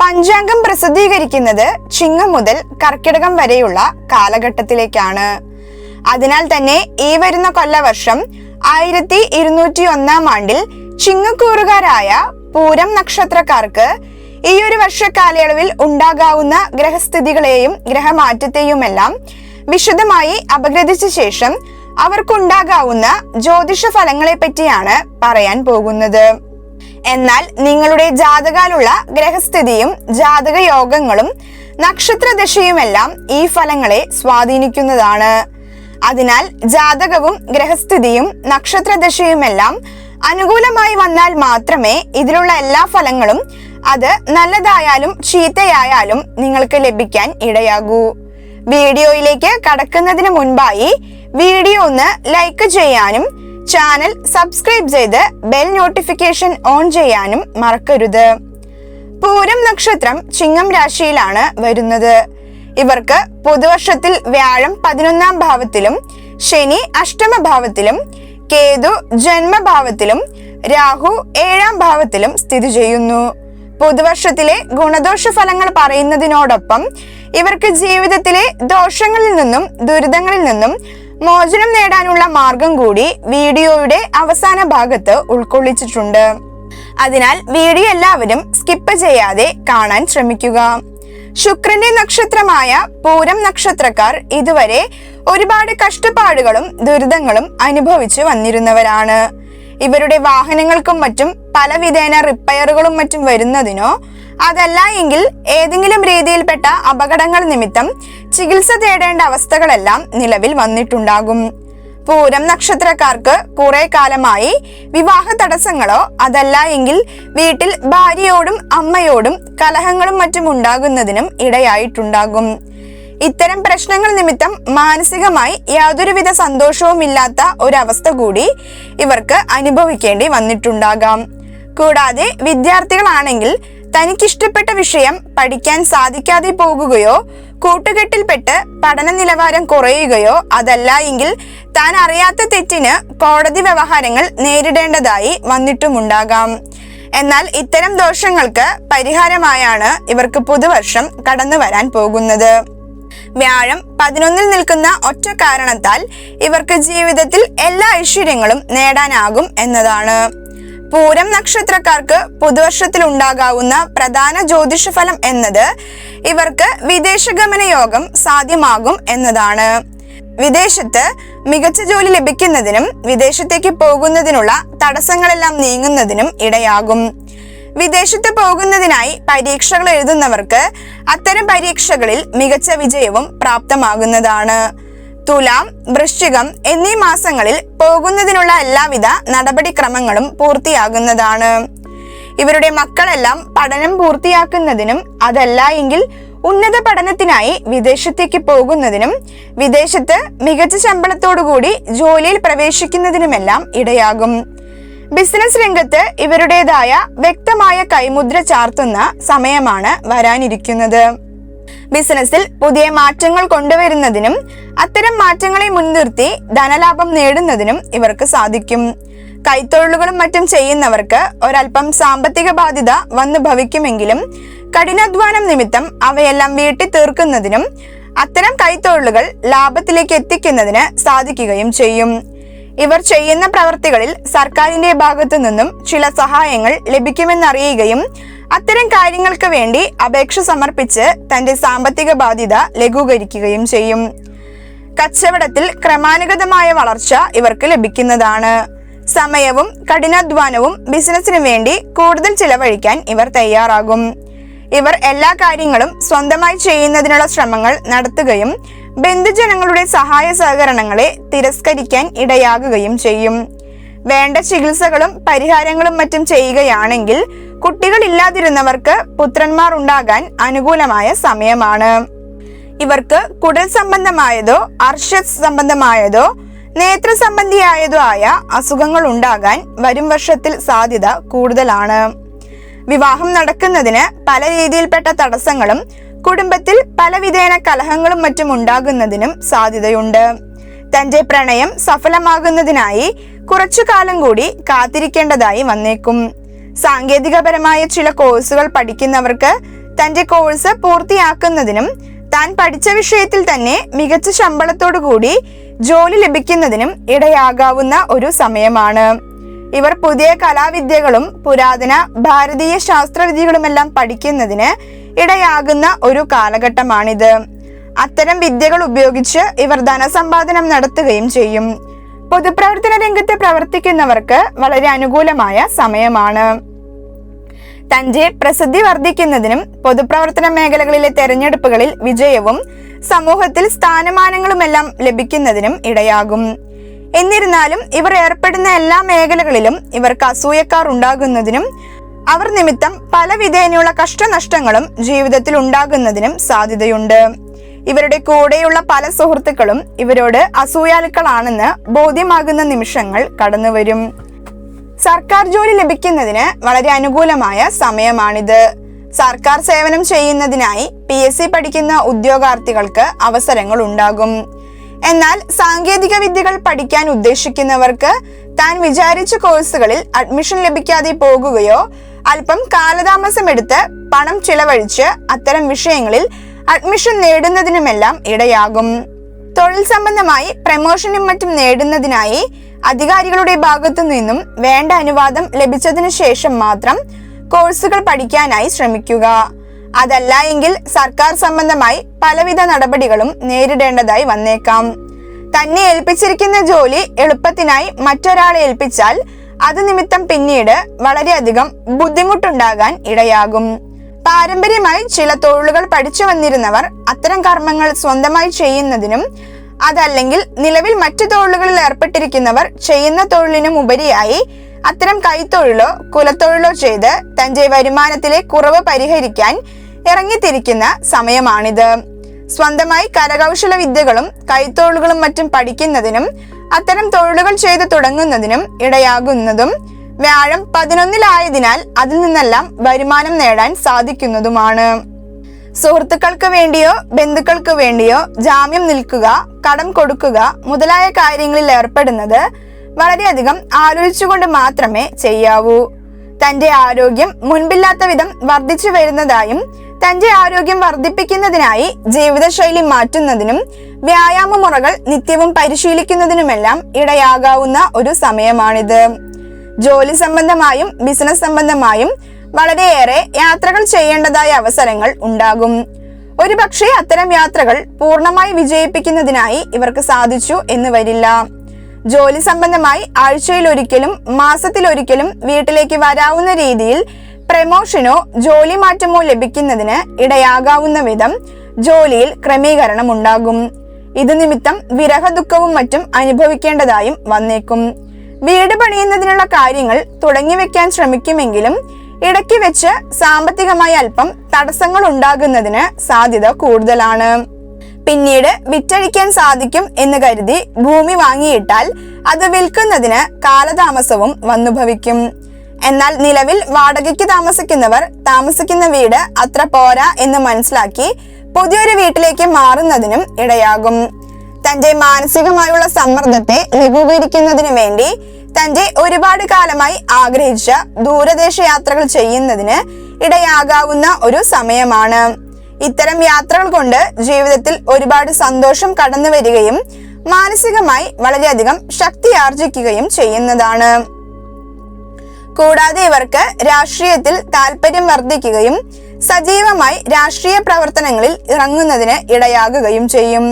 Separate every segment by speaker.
Speaker 1: പഞ്ചാംഗം പ്രസിദ്ധീകരിക്കുന്നത് ചിങ്ങം മുതൽ കർക്കിടകം വരെയുള്ള കാലഘട്ടത്തിലേക്കാണ്. അതിനാൽ തന്നെ ഈ വരുന്ന കൊല്ലവർഷം ആയിരത്തി ഇരുന്നൂറ്റി ഒന്നാം ആണ്ടിൽ ചിങ്ങക്കൂറുകാരായ പൂരം നക്ഷത്രക്കാർക്ക് ഈ ഒരു വർഷ കാലയളവിൽ ഉണ്ടാകാവുന്ന ഗ്രഹസ്ഥിതികളെയും ഗ്രഹമാറ്റത്തെയുമെല്ലാം വിശദമായി അപഗ്രഥിച്ച ശേഷം അവർക്കുണ്ടാകാവുന്ന ജ്യോതിഷ ഫലങ്ങളെ പറ്റിയാണ് പറയാൻ പോകുന്നത്. എന്നാൽ നിങ്ങളുടെ ജാതകാലുള്ള ഗ്രഹസ്ഥിതിയും ജാതക യോഗങ്ങളും നക്ഷത്രദശയുമെല്ലാം ഈ ഫലങ്ങളെ സ്വാധീനിക്കുന്നതാണ്. അതിനാൽ ജാതകവും ഗ്രഹസ്ഥിതിയും നക്ഷത്രദശയുമെല്ലാം അനുകൂലമായി വന്നാൽ മാത്രമേ ഇതിലുള്ള എല്ലാ ഫലങ്ങളും അത് നല്ലതായാലും ചീത്തയായാലും നിങ്ങൾക്ക് ലഭിക്കാൻ ഇടയാകൂ. വീഡിയോയിലേക്ക് കടക്കുന്നതിന് മുൻപായി വീഡിയോ ഒന്ന് ലൈക്ക് ചെയ്യാനും ചാനൽ സബ്സ്ക്രൈബ് ചെയ്ത് ബെൽ നോട്ടിഫിക്കേഷൻ ഓൺ ചെയ്യാനും മറക്കരുത്. പൂരം നക്ഷത്രം ചിങ്ങം രാശിയിലാണ് വരുന്നത്. ഇവർക്ക് പുതുവർഷത്തിൽ വ്യാഴം പതിനൊന്നാം ഭാവത്തിലും ശനി അഷ്ടമ ഭാവത്തിലും കേതു ജന്മഭാവത്തിലും രാഹു ഏഴാം ഭാവത്തിലും സ്ഥിതി ചെയ്യുന്നു. പുതുവർഷത്തിലെ ഗുണദോഷ ഫലങ്ങൾ പറയുന്നതിനോടൊപ്പം ഇവർക്ക് ജീവിതത്തിലെ ദോഷങ്ങളിൽ നിന്നും ദുരിതങ്ങളിൽ നിന്നും മോചനം നേടാനുള്ള മാർഗം കൂടി വീഡിയോയുടെ അവസാന ഭാഗത്ത് ഉൾക്കൊള്ളിച്ചിട്ടുണ്ട്. അതിനാൽ വീഡിയോ എല്ലാവരും സ്കിപ്പ് ചെയ്യാതെ കാണാൻ ശ്രമിക്കുക. ശുക്രന്റെ നക്ഷത്രമായ പൂരം നക്ഷത്രക്കാർ ഇതുവരെ ഒരുപാട് കഷ്ടപ്പാടുകളും ദുരിതങ്ങളും അനുഭവിച്ചു വന്നിരുന്നവരാണ്. ഇവരുടെ വാഹനങ്ങൾക്കും മറ്റും പലവിധേന റിപ്പയറുകളും മറ്റും വരുന്നതിനോ അതല്ല എങ്കിൽ ഏതെങ്കിലും രീതിയിൽപ്പെട്ട അപകടങ്ങൾ നിമിത്തം ചികിത്സ തേടേണ്ട അവസ്ഥകളെല്ലാം നിലവിൽ വന്നിട്ടുണ്ടാകും. പൂരം നക്ഷത്രക്കാർക്ക് കുറെ കാലമായി വിവാഹ തടസ്സങ്ങളോ അതല്ല എങ്കിൽ വീട്ടിൽ ഭാര്യയോടും അമ്മയോടും കലഹങ്ങളും മറ്റും ഉണ്ടാകുന്നതിനും ഇടയായിട്ടുണ്ടാകും. ഇത്തരം പ്രശ്നങ്ങൾ നിമിത്തം മാനസികമായി യാതൊരുവിധ സന്തോഷവും ഇല്ലാത്ത ഒരവസ്ഥ കൂടി ഇവർക്ക് അനുഭവിക്കേണ്ടി വന്നിട്ടുണ്ടാകാം. കൂടാതെ വിദ്യാർത്ഥികളാണെങ്കിൽ തനിക്കിഷ്ടപ്പെട്ട വിഷയം പഠിക്കാൻ സാധിക്കാതെ പോകുകയോ കൂട്ടുകെട്ടിൽപ്പെട്ട് പഠന നിലവാരം കുറയുകയോ അതല്ല എങ്കിൽ താൻ അറിയാത്ത തെറ്റിന് കോടതി വ്യവഹാരങ്ങൾ നേരിടേണ്ടതായി വന്നിട്ടുമുണ്ടാകാം. എന്നാൽ ഇത്തരം ദോഷങ്ങൾക്ക് പരിഹാരമായാണ് ഇവർക്ക് പുതുവർഷം കടന്നു വരാൻ പോകുന്നത്. വ്യാഴം പതിനൊന്നിൽ നിൽക്കുന്ന ഒറ്റ കാരണത്താൽ ഇവർക്ക് ജീവിതത്തിൽ എല്ലാ ഐശ്വര്യങ്ങളും നേടാനാകും എന്നതാണ്. പൂരം നക്ഷത്രക്കാർക്ക് പുതുവർഷത്തിൽ ഉണ്ടാകാവുന്ന പ്രധാന ജ്യോതിഷഫലം എന്നത് ഇവർക്ക് വിദേശഗമന യോഗം സാധ്യമാകും എന്നതാണ്. വിദേശത്ത് മികച്ച ജോലി ലഭിക്കുന്നതിനും വിദേശത്തേക്ക് പോകുന്നതിനുള്ള തടസ്സങ്ങളെല്ലാം നീങ്ങുന്നതിനും ഇടയാകും. വിദേശത്ത് പോകുന്നതിനായി പരീക്ഷകൾ എഴുതുന്നവർക്ക് അത്തരം പരീക്ഷകളിൽ മികച്ച വിജയവും പ്രാപ്തമാകുന്നതാണ്. തുലാം വൃശ്ചികം എന്നീ മാസങ്ങളിൽ പോകുന്നതിനുള്ള എല്ലാവിധ നടപടിക്രമങ്ങളും പൂർത്തിയാകുന്നതാണ്. ഇവരുടെ മക്കളെല്ലാം പഠനം പൂർത്തിയാക്കുന്നതിനും അതല്ല എങ്കിൽ ഉന്നത പഠനത്തിനായി വിദേശത്തേക്ക് പോകുന്നതിനും വിദേശത്ത് മികച്ച ശമ്പളത്തോടുകൂടി ജോലിയിൽ പ്രവേശിക്കുന്നതിനുമെല്ലാം ഇടയാകും. ബിസിനസ് രംഗത്ത് ഇവരുടേതായ വ്യക്തമായ കൈമുദ്ര ചാർത്തുന്ന സമയമാണ് വരാനിരിക്കുന്നത്. ബിസിനസ്സിൽ പുതിയ മാറ്റങ്ങൾ കൊണ്ടുവരുന്നതിനും അത്തരം മാറ്റങ്ങളെ മുൻനിർത്തി ധനലാഭം നേടുന്നതിനും ഇവർക്ക് സാധിക്കും. കൈത്തൊഴിലുകളും മറ്റും ചെയ്യുന്നവർക്ക് ഒരൽപ്പം സാമ്പത്തിക ബാധ്യത വന്നു ഭവിക്കുമെങ്കിലും കഠിനാധ്വാനം നിമിത്തം അവയെല്ലാം വീട്ടി തീർക്കുന്നതിനും അത്തരം കൈത്തൊഴിലുകൾ ലാഭത്തിലേക്ക് എത്തിക്കുന്നതിന് സാധിക്കുകയും ചെയ്യും. ഇവർ ചെയ്യുന്ന പ്രവർത്തികളിൽ സർക്കാരിന്റെ ഭാഗത്തു നിന്നും ചില സഹായങ്ങൾ ലഭിക്കുമെന്നറിയുകയും അത്തരം കാര്യങ്ങൾക്ക് വേണ്ടി അപേക്ഷ സമർപ്പിച്ച് തന്റെ സാമ്പത്തിക ബാധ്യത ലഘൂകരിക്കുകയും ചെയ്യും. കച്ചവടത്തിൽ ക്രമാനുഗതമായ വളർച്ച ഇവർക്ക് ലഭിക്കുന്നതാണ്. സമയവും കഠിനാധ്വാനവും ബിസിനസ്സിനു വേണ്ടി കൂടുതൽ ചിലവഴിക്കാൻ ഇവർ തയ്യാറാകും. ഇവർ എല്ലാ കാര്യങ്ങളും സ്വന്തമായി ചെയ്യുന്നതിനുള്ള ശ്രമങ്ങൾ നടത്തുകയും ബന്ധുജനങ്ങളുടെ സഹായ സഹകരണങ്ങളെ തിരസ്കരിക്കാൻ ഇടയാകുകയും ചെയ്യും. വേണ്ട ചികിത്സകളും പരിഹാരങ്ങളും മറ്റും ചെയ്യുകയാണെങ്കിൽ കുട്ടികൾ ഇല്ലാതിരുന്നവർക്ക് പുത്രന്മാർ ഉണ്ടാകാൻ അനുകൂലമായ സമയമാണ്. ഇവർക്ക് കുടൽ സംബന്ധമായതോ അർഷസ് സംബന്ധമായതോ നേത്ര സംബന്ധിയായതോ ആയ അസുഖങ്ങൾ ഉണ്ടാകാൻ വരും വർഷത്തിൽ സാധ്യത കൂടുതലാണ്. വിവാഹം നടക്കുന്നതിന് പല രീതിയിൽപ്പെട്ട തടസ്സങ്ങളും കുടുംബത്തിൽ പലവിധേന കലഹങ്ങളും മറ്റും ഉണ്ടാകുന്നതിനും സാധ്യതയുണ്ട്. തന്റെ പ്രണയം സഫലമാകുന്നതിനായി കുറച്ചു കാലം കൂടി കാത്തിരിക്കേണ്ടതായി വന്നേക്കും. സാങ്കേതികപരമായ ചില കോഴ്സുകൾ പഠിക്കുന്നവർക്ക് തന്റെ കോഴ്സ് പൂർത്തിയാക്കുന്നതിനും താൻ പഠിച്ച വിഷയത്തിൽ തന്നെ മികച്ച ശമ്പളത്തോടു കൂടി ജോലി ലഭിക്കുന്നതിനും ഇടയാകാവുന്ന ഒരു സമയമാണ്. ഇവർ പുതിയ കലാവിദ്യകളും പുരാതന ഭാരതീയ ശാസ്ത്രവിദ്യകളുമെല്ലാം പഠിക്കുന്നതിന് ഇടയാകുന്ന ഒരു കാലഘട്ടമാണിത്. അത്തരം വിദ്യകൾ ഉപയോഗിച്ച് ഇവർ ധനസമ്പാദനം നടത്തുകയും ചെയ്യും. പൊതുപ്രവർത്തന രംഗത്ത് പ്രവർത്തിക്കുന്നവർക്ക് വളരെ അനുകൂലമായ സമയമാണ്. തന്റെ പ്രസിദ്ധി വർദ്ധിക്കുന്നതിനും പൊതുപ്രവർത്തന മേഖലകളിലെ തെരഞ്ഞെടുപ്പുകളിൽ വിജയവും സമൂഹത്തിൽ സ്ഥാനമാനങ്ങളുമെല്ലാം ലഭിക്കുന്നതിനും ഇടയാകും. എന്നിരുന്നാലും ഇവർ ഏർപ്പെടുന്ന എല്ലാ മേഖലകളിലും ഇവർക്ക് അസൂയക്കാർ ഉണ്ടാകുന്നതിനും അവർ നിമിത്തം പല വിധേനയുള്ള കഷ്ടനഷ്ടങ്ങളും ജീവിതത്തിൽ ഉണ്ടാകുന്നതിനും സാധ്യതയുണ്ട്. ഇവരുടെ കൂടെയുള്ള പല സുഹൃത്തുക്കളും ഇവരോട് അസൂയാലുക്കളാണെന്ന് ബോധ്യമാകുന്ന നിമിഷങ്ങൾ കടന്നുവരും. സർക്കാർ ജോലി ലഭിക്കുന്നതിന് വളരെ അനുകൂലമായ സമയമാണിത്. സർക്കാർ സേവനം ചെയ്യുന്നതിനായി പി എസ് സി പഠിക്കുന്ന ഉദ്യോഗാർത്ഥികൾക്ക് അവസരങ്ങൾ ഉണ്ടാകും. എന്നാൽ സാങ്കേതിക വിദ്യകൾ പഠിക്കാൻ ഉദ്ദേശിക്കുന്നവർക്ക് താൻ വിചാരിച്ച കോഴ്സുകളിൽ അഡ്മിഷൻ ലഭിക്കാതെ പോകുകയോ അല്പം കാലതാമസമെടുത്ത് പണം ചിലവഴിച്ച് അത്തരം വിഷയങ്ങളിൽ അഡ്മിഷൻ നേടുന്നതിനുമെല്ലാം ഇടയാകും. തൊഴിൽ സംബന്ധമായി പ്രമോഷനും മറ്റും നേടുന്നതിനായി അധികാരികളുടെ ഭാഗത്തു നിന്നും വേണ്ട അനുവാദം ലഭിച്ചതിനു ശേഷം മാത്രം കോഴ്സുകൾ പഠിക്കാനായി ശ്രമിക്കുക. അതല്ല എങ്കിൽ സർക്കാർ സംബന്ധമായി പലവിധ നടപടികളും നേരിടേണ്ടതായി വന്നേക്കാം. തന്നെ ഏൽപ്പിച്ചിരിക്കുന്ന ജോലി എളുപ്പത്തിനായി മറ്റൊരാളെ ഏൽപ്പിച്ചാൽ അത് നിമിത്തം പിന്നീട് വളരെയധികം ബുദ്ധിമുട്ടുണ്ടാകാൻ ഇടയാകും. പാരമ്പര്യമായി ചില തൊഴിലുകൾ പഠിച്ചു വന്നിരുന്നവർ അത്തരം കർമ്മങ്ങൾ സ്വന്തമായി ചെയ്യുന്നതിനും അതല്ലെങ്കിൽ നിലവിൽ മറ്റു തൊഴിലുകളിൽ ഏർപ്പെട്ടിരിക്കുന്നവർ ചെയ്യുന്ന തൊഴിലിനും ഉപരിയായി അത്തരം കൈത്തൊഴിലോ കുലത്തൊഴിലോ ചെയ്ത് തന്റെ വരുമാനത്തിലെ കുറവ് പരിഹരിക്കാൻ ഇറങ്ങിത്തിരിക്കുന്ന സമയമാണിത്. സ്വന്തമായി കരകൗശല വിദ്യകളും കൈത്തൊഴിലുകളും മറ്റും പഠിക്കുന്നതിനും അത്തരം തൊഴിലുകൾ ചെയ്തു തുടങ്ങുന്നതിനും ഇടയാകുന്നതും വ്യാഴം പതിനൊന്നിലായതിനാൽ അതിൽ നിന്നെല്ലാം വരുമാനം നേടാൻ സാധിക്കുന്നതുമാണ്. സുഹൃത്തുക്കൾക്ക് വേണ്ടിയോ ബന്ധുക്കൾക്ക് വേണ്ടിയോ ജാമ്യം നിൽക്കുക കടം കൊടുക്കുക മുതലായ കാര്യങ്ങളിൽ ഏർപ്പെടുന്നത് വളരെയധികം ആലോചിച്ചുകൊണ്ട് മാത്രമേ ചെയ്യാവൂ. തന്റെ ആരോഗ്യം മുൻപില്ലാത്ത വിധം വർദ്ധിച്ചു വരുന്നതായും തന്റെ ആരോഗ്യം വർദ്ധിപ്പിക്കുന്നതിനായി ജീവിതശൈലി മാറ്റുന്നതിനും വ്യായാമ മുറകൾ നിത്യവും പരിശീലിക്കുന്നതിനുമെല്ലാം ഇടയാകാവുന്ന ഒരു സമയമാണിത്. ജോലി സംബന്ധമായും ബിസിനസ് സംബന്ധമായും വളരെയേറെ യാത്രകൾ ചെയ്യേണ്ടതായ അവസരങ്ങൾ ഉണ്ടാകും. ഒരുപക്ഷെ അത്തരം യാത്രകൾ പൂർണമായി വിജയിപ്പിക്കുന്നതിനായി ഇവർക്ക് സാധിച്ചു എന്ന് വരില്ല. ജോലി സംബന്ധമായി ആഴ്ചയിൽ ഒരിക്കലും മാസത്തിൽ ഒരിക്കലും വീട്ടിലേക്ക് വരാവുന്ന രീതിയിൽ പ്രമോഷനോ ജോലി മാറ്റമോ ലഭിക്കുന്നതിന് ഇടയാകാവുന്ന വിധം ജോലിയിൽ ക്രമീകരണം ഉണ്ടാകും. ഇത് നിമിത്തം വിരഹ ദുഃഖവും മറ്റും അനുഭവിക്കേണ്ടതായും വന്നേക്കും. വീട് പണിയുന്നതിനുള്ള കാര്യങ്ങൾ തുടങ്ങി വെക്കാൻ ശ്രമിക്കുമെങ്കിലും ഇടയ്ക്ക് വെച്ച് സാമ്പത്തികമായി അല്പം തടസ്സങ്ങൾ ഉണ്ടാകുന്നതിന് സാധ്യത കൂടുതലാണ്. പിന്നീട് വിറ്റഴിക്കാൻ സാധിക്കും എന്ന് കരുതി ഭൂമി വാങ്ങിയിട്ടാൽ അത് വിൽക്കുന്നതിന് കാലതാമസവും വന്നുഭവിക്കും. എന്നാൽ നിലവിൽ വാടകയ്ക്ക് താമസിക്കുന്നവർ താമസിക്കുന്ന വീട് അത്ര പോരാ എന്ന് മനസ്സിലാക്കി പുതിയൊരു വീട്ടിലേക്ക് മാറുന്നതിനും ഇടയാകും. തന്റെ മാനസികമായുള്ള സമ്മർദ്ദത്തെ ലഘൂകരിക്കുന്നതിന് വേണ്ടി തന്റെ ഒരുപാട് കാലമായി ആഗ്രഹിച്ച ദൂരദേശ യാത്രകൾ ചെയ്യുന്നതിന് ഇടയാകാവുന്ന ഒരു സമയമാണ്. ഇത്തരം യാത്രകൾ കൊണ്ട് ജീവിതത്തിൽ ഒരുപാട് സന്തോഷം കടന്നു വരികയും മാനസികമായി വളരെയധികം ശക്തി ആർജിക്കുകയും ചെയ്യുന്നതാണ്. കൂടാതെ ഇവർക്ക് രാഷ്ട്രീയത്തിൽ താല്പര്യം വർദ്ധിക്കുകയും സജീവമായി രാഷ്ട്രീയ പ്രവർത്തനങ്ങളിൽ ഇറങ്ങുന്നതിന് ഇടയാകുകയും ചെയ്യും.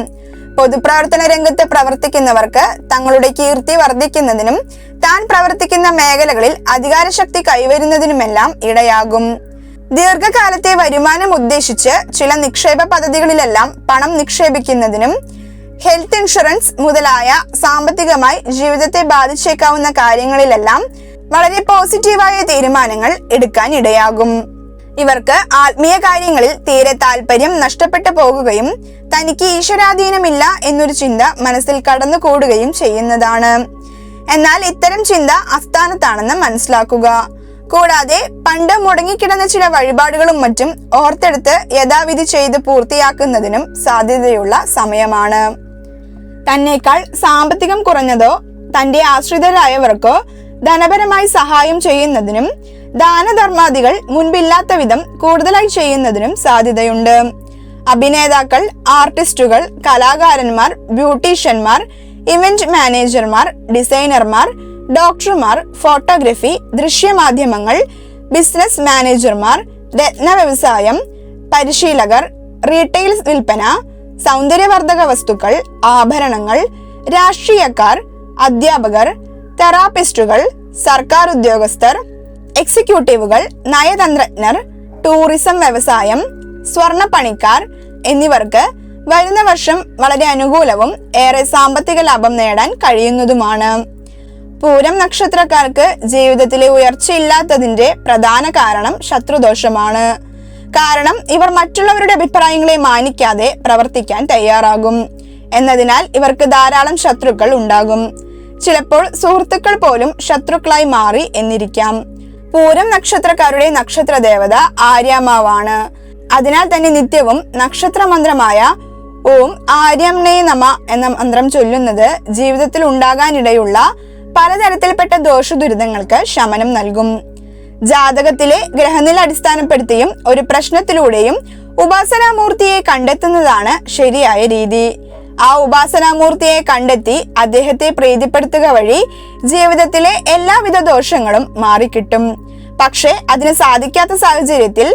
Speaker 1: പൊതുപ്രവർത്തന രംഗത്ത് പ്രവർത്തിക്കുന്നവർക്ക് തങ്ങളുടെ കീർത്തി വർദ്ധിക്കുന്നതിനും താൻ പ്രവർത്തിക്കുന്ന മേഖലകളിൽ അധികാരശക്തി കൈവരുന്നതിനുമെല്ലാം ഇടയാകും. ദീർഘകാലത്തെ വരുമാനം ഉദ്ദേശിച്ച് ചില നിക്ഷേപ പദ്ധതികളിലെല്ലാം പണം നിക്ഷേപിക്കുന്നതിനും ഹെൽത്ത് ഇൻഷുറൻസ് മുതലായ സാമ്പത്തികമായി ജീവിതത്തെ ബാധിച്ചേക്കാവുന്ന കാര്യങ്ങളിലെല്ലാം വളരെ പോസിറ്റീവായ തീരുമാനങ്ങൾ എടുക്കാൻ ഇടയാകും. ഇവർക്ക് ആത്മീയ കാര്യങ്ങളിൽ തീരെ താല്പര്യം നഷ്ടപ്പെട്ടു പോകുകയും തനിക്ക് ഈശ്വരാധീനമില്ല എന്നൊരു ചിന്ത മനസ്സിൽ കടന്നു കൂടുകയും ചെയ്യുന്നതാണ്. എന്നാൽ ഇത്തരം ചിന്ത അസ്ഥാനത്താണെന്ന് മനസ്സിലാക്കുക. കൂടാതെ പണ്ട് മുടങ്ങിക്കിടന്ന ചില വഴിപാടുകളും മറ്റും ഓർത്തെടുത്ത് യഥാവിധി ചെയ്ത് പൂർത്തിയാക്കുന്നതിനും സാധ്യതയുള്ള സമയമാണ്. തന്നേക്കാൾ സാമ്പത്തികം കുറഞ്ഞതോ തന്റെ ആശ്രിതരായവർക്കോ ധനപരമായി സഹായം ചെയ്യുന്നതിനും ദാനധർമാദികൾ മുൻപില്ലാത്ത വിധം കൂടുതലായി ചെയ്യുന്നതിനും സാധ്യതയുണ്ട്. അഭിനേതാക്കൾ ആർട്ടിസ്റ്റുകൾ കലാകാരന്മാർ ബ്യൂട്ടീഷ്യന്മാർ ഇവന്റ് മാനേജർമാർ ഡിസൈനർമാർ ഡോക്ടർമാർ ഫോട്ടോഗ്രഫി ദൃശ്യമാധ്യമങ്ങൾ ബിസിനസ് മാനേജർമാർ രത്ന വ്യവസായം പരിശീലകർ റീറ്റെയിൽ വിൽപ്പന സൗന്ദര്യവർദ്ധക വസ്തുക്കൾ ആഭരണങ്ങൾ രാഷ്ട്രീയക്കാർ അധ്യാപകർ തെറാപ്പിസ്റ്റുകൾ സർക്കാർ ഉദ്യോഗസ്ഥർ എക്സിക്യൂട്ടീവുകൾ നയതന്ത്രജ്ഞർ ടൂറിസം വ്യവസായം സ്വർണപ്പണിക്കാർ എന്നിവർക്ക് വരുന്ന വർഷം വളരെ അനുകൂലവും ഏറെ സാമ്പത്തിക ലാഭം നേടാൻ കഴിയുന്നതുമാണ്. പൂരം നക്ഷത്രക്കാർക്ക് ജീവിതത്തിലെ ഉയർച്ചയില്ലാത്തതിന്റെ പ്രധാന കാരണം ശത്രുദോഷമാണ്. കാരണം ഇവർ മറ്റുള്ളവരുടെ അഭിപ്രായങ്ങളെ മാനിക്കാതെ പ്രവർത്തിക്കാൻ തയ്യാറാകും. എന്നതിനാൽ ഇവർക്ക് ധാരാളം ശത്രുക്കൾ ഉണ്ടാകും. ചിലപ്പോൾ സുഹൃത്തുക്കൾ പോലും ശത്രുക്കളായി മാറി എന്നിരിക്കാം. പൂരം നക്ഷത്രക്കാരുടെ നക്ഷത്ര ദേവത ആര്യാമാവാണ്. അതിനാൽ തന്നെ നിത്യവും നക്ഷത്ര മന്ത്രമായ ഓം ആര്യംനേ നമ എന്ന മന്ത്രം ചൊല്ലുന്നത് ജീവിതത്തിൽ ഉണ്ടാകാനിടയുള്ള പലതരത്തിൽപ്പെട്ട ദോഷദുരിതങ്ങൾക്ക് ശമനം നൽകും. ജാതകത്തിലെ ഗ്രഹനില അടിസ്ഥാനപ്പെടുത്തിയും ഒരു പ്രശ്നത്തിലൂടെയും ഉപാസനാമൂർത്തിയെ കണ്ടെത്തുന്നതാണ് ശരിയായ രീതി. ആ ഉപാസനാമൂർത്തിയെ കണ്ടെത്തി അദ്ദേഹത്തെ പ്രീതിപ്പെടുത്തുക വഴി ജീവിതത്തിലെ എല്ലാവിധ ദോഷങ്ങളും മാറിക്കിട്ടും. പക്ഷേ അതിന് സാധിക്കാത്ത സാഹചര്യത്തിൽ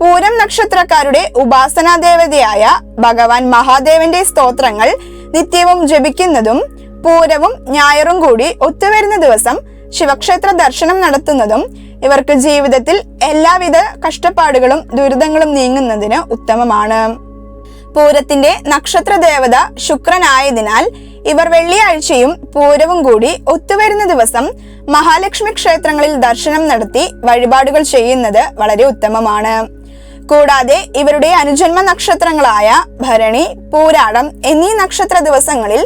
Speaker 1: പൂരം നക്ഷത്രക്കാരുടെ ഉപാസനാ ദേവതയായ ഭഗവാൻ മഹാദേവന്റെ സ്തോത്രങ്ങൾ നിത്യവും ജപിക്കുന്നതും പൂരവും ഞായറും കൂടി ഒത്തുവരുന്ന ദിവസം ശിവക്ഷേത്ര ദർശനം നടത്തുന്നതും ഇവർക്ക് ജീവിതത്തിൽ എല്ലാവിധ കഷ്ടപ്പാടുകളും ദുരിതങ്ങളും നീങ്ങുന്നതിന് ഉത്തമമാണ്. പൂരത്തിന്റെ നക്ഷത്ര ദേവത ശുക്രനായതിനാൽ ഇവർ വെള്ളിയാഴ്ചയും പൂരവും കൂടി ഒത്തുവരുന്ന ദിവസം മഹാലക്ഷ്മി ക്ഷേത്രങ്ങളിൽ ദർശനം നടത്തി വഴിപാടുകൾ ചെയ്യുന്നത് വളരെ ഉത്തമമാണ്. കൂടാതെ ഇവരുടെ അനുജന്മ നക്ഷത്രങ്ങളായ ഭരണി പൂരാടം എന്നീ നക്ഷത്ര ദിവസങ്ങളിൽ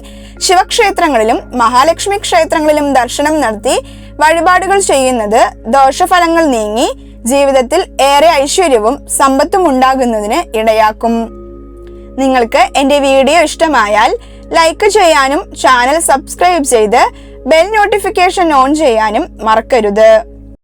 Speaker 1: ശിവക്ഷേത്രങ്ങളിലും മഹാലക്ഷ്മി ക്ഷേത്രങ്ങളിലും ദർശനം നടത്തി വഴിപാടുകൾ ചെയ്യുന്നത് ദോഷഫലങ്ങൾ നീങ്ങി ജീവിതത്തിൽ ഏറെ ഐശ്വര്യവും സമ്പത്തും ഉണ്ടാകുന്നതിന് ഇടയാക്കും. നിങ്ങൾക്ക് എന്റെ വീഡിയോ ഇഷ്ടമായാൽ ലൈക്ക് ചെയ്യാനും ചാനൽ സബ്സ്ക്രൈബ് ചെയ്ത് ബെൽ നോട്ടിഫിക്കേഷൻ ഓൺ ചെയ്യാനും മറക്കരുത്.